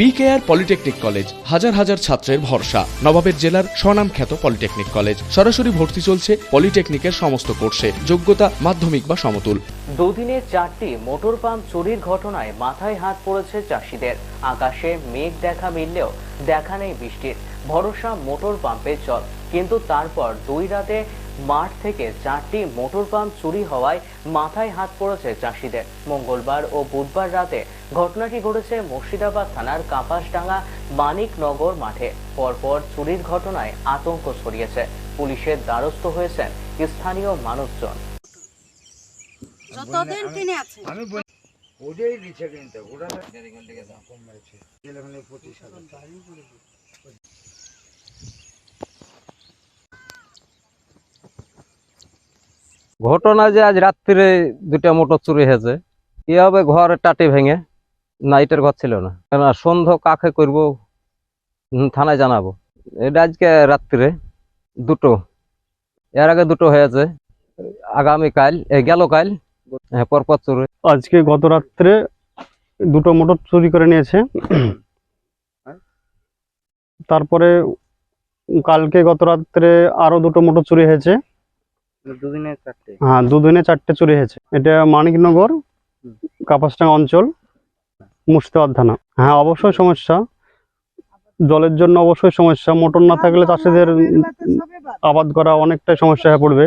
BKR polytechnic college হাজার হাজার ছাত্রের ভরসা। নবাবের জেলার স্বনামখ্যাত পলিটেকনিক কলেজ সরাসরি ভর্তি চলছে পলিটেকনিকের সমস্ত কোর্সে। যোগ্যতা মাধ্যমিক বা সমতুল। দুদিনে চারটি মোটর পাম্প চুরির ঘটনায় মাথায় হাত পড়েছে চাষিদের। আকাশে মেঘ দেখা মিললেও দেখা নেই বৃষ্টির। ভরসা মোটর পাম্পের জল। কিন্তু তারপর দুই রাতে মাঠ থেকে চারটি মোটর পাম্প চুরি হওয়ায় মাথায় হাত পড়েছে চাষিদের। মঙ্গলবার ও বুধবার রাতে ঘটনাটি ঘটেছে মুর্শিদাবাদ থানার কাপাসডাঙ্গা মানিকনগর মাঠে। পরপর চুরির ঘটনায় আতঙ্ক ছড়িয়েছে। পুলিশের দ্বারস্থ হয়েছেন স্থানীয় মানুষজন। যতদিন কিনে আছে। ওটাই দিচ্ছে কিন্তু ওটা কম রয়েছে ছেলেমেলে পঁচিশ হাজার ঘটনা যে আজ রাত্রিরে দুটা মোটর চুরি হয়েছে, কি হবে ঘর টাটি ভেঙে? নাইটের ঘর ছিল না। কেন সন্ধ্যা কাকে করব থানায় জানাব। এটা আজকে রাত্রিরে দুটো। এর আগে দুটো হয়েছে। আগামীকাল গেল কাল হ্যাঁ পরপর চুরি। আজকে গত রাত্রে দুটো মোটর চুরি করে নিয়েছে। তারপরে কালকে গত রাত্রে আরও দুটো মোটর চুরি হয়েছে। দুদিনে চারটে। হ্যাঁ দুদিনে চারটে চুরি হয়েছে। এটা মানিকনগর কাপাসটাঙ্গা অঞ্চল মুর্শিদাবাদ থানা। হ্যাঁ অবশ্যই সমস্যা। জলের জন্য অবশ্যই সমস্যা। মোটর না থাকলে চাষিদের আবাদ করা অনেকটাই সমস্যা হয়ে পড়বে।